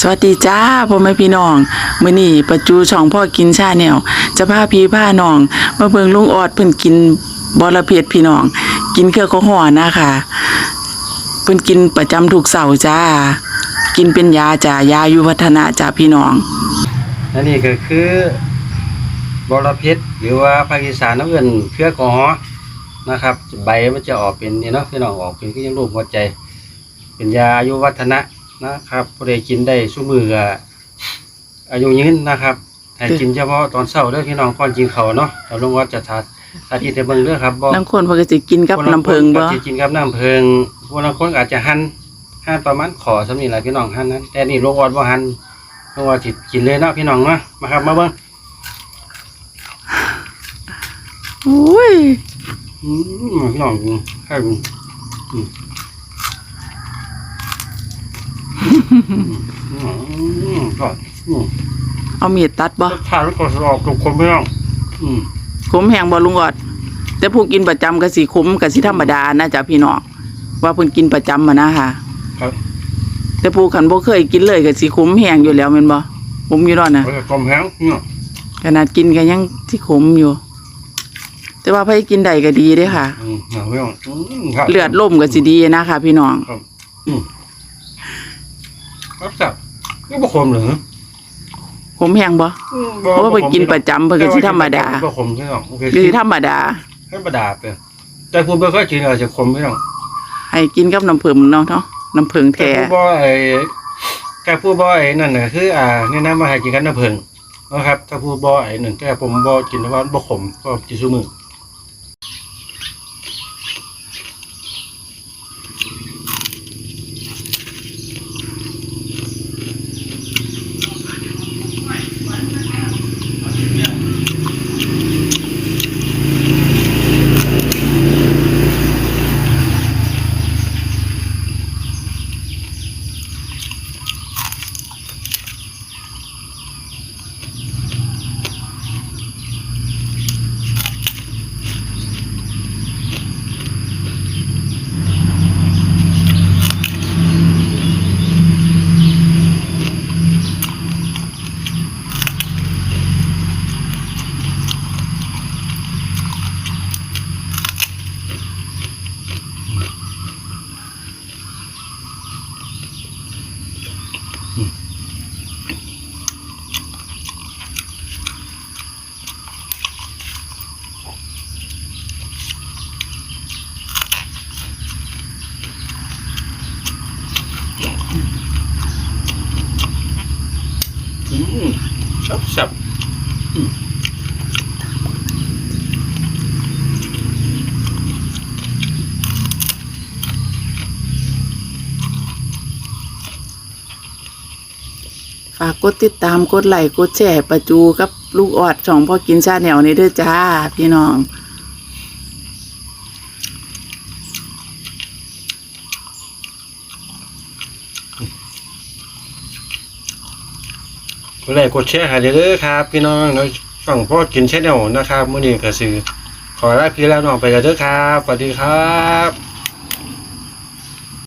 สวัสดีจ้าพ่อแม่พี่น้องมื้อนี้ประจูช่องพ่อกินชาแนวจะพาพี่พาน้องมาเบิ่งลุงออดเพิ่นกินบอระเพ็ดพี่น้อง กินเครื่องข้าวห่อนะคะเพิ่นกินประจำทุกเสาร์จ้า กินเป็นยาจ้ายาอยู่วัฒนะจ้าพี่น้องอันนี้ก็คือบอระเพชรหรือว่าภาคอีสานน้ำเงินเพื่อกอฮอนะครับ ใบมันจะออกเป็นนี่เนาะพี่น้องออกเป็นก็ยังรูปหัวใจ เป็นยาอายุวัฒนะ นะครับผู้ใดกินได้สู้มือก็อายุยืนนะครับให้กินเฉพาะตอนเช้าเด้อพี่น้องก่อนกินข้าวเนาะเราลงวัดจะทาสาธิตให้เบิ่งเด้อครับบ่น้ำคนเพิ่นก็สิกินกับคนละน้ำเพิงคนบ่ก็สิกินกับน้ำเพิงพวกละคนก็อาจจะหั่นหั่นประมาณขอสำนี้แหละพี่น้องหั่นนั้นแต่นี่ลงวัดบ่หั่นลงวัดสิกินเลยเนาะพี่น้องเนาะมาครับมาเบิ่งโอ้ยอืมพี่น้องให้ดูอืมอืม ก็เอามีดตัดบ่รสชาติก็สออกกับคนพี่น้องอืมขมแห้งบ่ลุงออด แต่ผู้กินประจำก็สิขมก็สิธรรมดานะจ้าพี่น้องว่าเพิ่นกินประจำมานะค่ะครับ แต่ผู้ขันบ่เคยกินเลยก็สิขมแห้งอยู่แล้วแม่นบ่ขมอยู่เนนะแล้วก็กลมแห้งพี่น้องขนาดกินก็ยังสิขมอยู่ แต่ว่าไผกินได้ก็ดีด้ค่ะเลือดล่มก็สิดีนะคะพี่น้องค รับอืมครับจับนี่บ่ขมเหรอขมแห้งบ่อืมเพราะว่าไปกินประจำเพิ่นก็สิธรรมดาบ่ขมพี่น้องโอเคคือธรรมดาธรรมดาไปแต่คุณบ่เคยกินอาจจะขมพี่น้องให้กินกับน้ำเพิงเนาะเนาะน้ำเพิงแต่แท้ผู้บ่ไอ้แต่ผู้บ่ไอ้นั่นน่ะคือ อ่าแนะนำมาให้กินกันน้ำผึ้งนะครับ ถ้าผู้บ่ไอ้นั่นแต่ผมบ่กินเพราะว่ามันบ่ขมก็กินซุมื้อ ชับชับฝากกดติดตามกดไลค์กดแชร์ประจูกับลูกออดช่องพ่อกินชาแนวนี้เด้อจ้า พี่น้อง ก ดไลค์กดแชร์ให้เด้อครับพี่น้องในช่องพ่อกินแชนแนลนะครับมื้อนี้ก็สิขอลาพี่แล้วน้องไปกันเด้อครับสวัสดีครับ